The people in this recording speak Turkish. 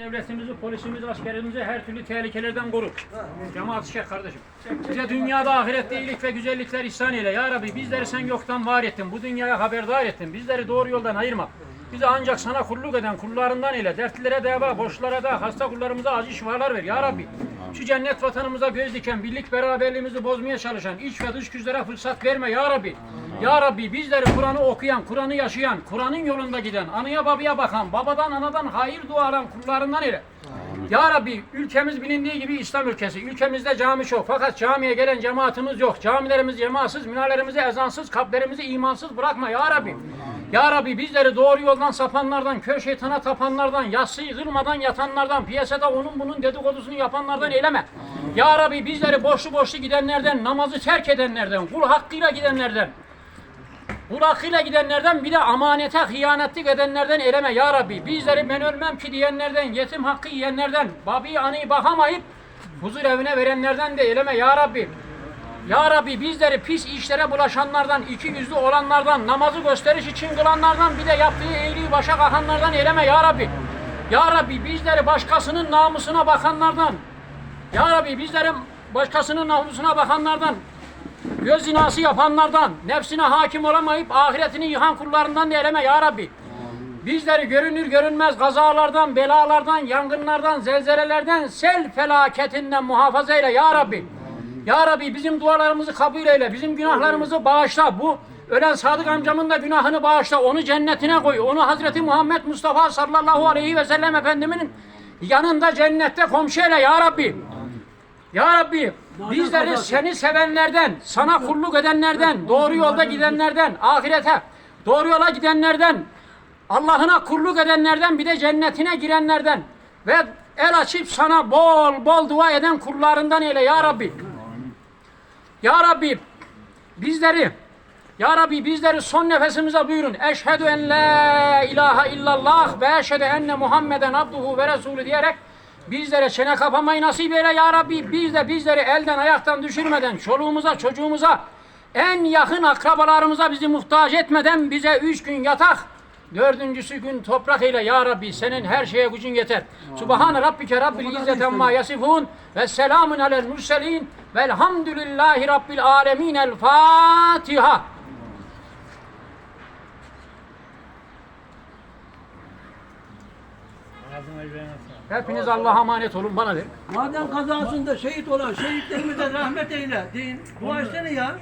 Devletimizi, polisimizi, askerimizi her türlü tehlikelerden koru. Cemaat-ı Şeyh kardeşim. Bize dünyada ahirette iyilik ve güzellikler ihsan eyle. Ya Rabbi bizleri sen yoktan var ettin. Bu dünyaya haberdar ettin. Bizleri doğru yoldan ayırma. Bizi ancak sana kulluk eden kullarından ile dertlilere deva, boşlara da, hasta kullarımıza acı şifalar ver. Ya Rabbi şu cennet vatanımıza göz diken, birlik beraberliğimizi bozmaya çalışan, iç ve dış güçlere fırsat verme Ya Rabbi. Ya Rabbi bizleri Kur'an'ı okuyan, Kur'an'ı yaşayan, Kur'an'ın yolunda giden, anıya babaya bakan, babadan anadan hayır dua alan kullarından ile. Ya Rabbi ülkemiz bilindiği gibi İslam ülkesi. Ülkemizde cami çok fakat camiye gelen cemaatimiz yok. Camilerimiz cemaatsız, minarelerimizi ezansız, kalplerimizi imansız bırakma Ya Rabbi. Ya Rabbi bizleri doğru yoldan sapanlardan, kör şeytana tapanlardan, yatsıyı kırmadan yatanlardan, piyasada onun bunun dedikodusunu yapanlardan eyleme. Ya Rabbi bizleri boşlu boşlu gidenlerden, namazı terk edenlerden, kul hakkıyla gidenlerden, Kul hakkıyla gidenlerden bir de amanete hıyanetlik edenlerden eleme ya Rabbi. Bizleri ben ölmem ki diyenlerden, yetim hakkı yiyenlerden, babi anıyı bakamayıp huzur evine verenlerden de eleme ya Rabbi. Ya Rabbi bizleri pis işlere bulaşanlardan, iki yüzlü olanlardan, namazı gösteriş için kılanlardan bir de yaptığı iyiliği başa kakanlardan eleme ya Rabbi. Ya Rabbi bizleri başkasının namusuna bakanlardan, Ya Rabbi bizleri başkasının namusuna bakanlardan, göz zinası yapanlardan, nefsine hakim olamayıp ahiretini yıkan kullarından da eleme ya Rabbi. Bizleri görünür görünmez kazalardan, belalardan, yangınlardan, zelzelelerden, sel felaketinden muhafaza eyle ya Rabbi. Ya Rabbi bizim dualarımızı kabul eyle, bizim günahlarımızı bağışla. Bu ölen Sadık amcamın da günahını bağışla, onu cennetine koy. Onu Hazreti Muhammed Mustafa sallallahu aleyhi ve sellem Efendiminin yanında cennette komşu eyle ya Rabbi. Ya Rabbi bizleri seni sevenlerden, sana kulluk edenlerden, doğru yolda gidenlerden, ahirete, doğru yola gidenlerden, Allah'ına kulluk edenlerden bir de cennetine girenlerden ve el açıp sana bol bol dua eden kullarından eyle ya Rabbi. Ya Rabbi bizleri ya Rabbi bizleri son nefesimize buyurun. Eşhedü en la ilahe illallah ve eşhedü enne Muhammeden abduhu ve resulü diyerek bizlere çene kapamayı nasip eyle ya Rabbi. Biz de bizleri elden ayaktan düşürmeden çoluğumuza çocuğumuza en yakın akrabalarımıza bizi muhtaç etmeden bize üç gün yatak Dördüncüsü gün toprak eyle ya Rabbi. Senin her şeye gücün yeter. Subhane Rabbike Rabbil İzzet amma yasifun ve selamun alel murselin velhamdülillahi Rabbil alemin. El Fatiha. Hepiniz Allah'a emanet olun bana ver. Maden kazasında şehit olan şehitlerimize rahmet eyle. Deyin. Dua etsene ya.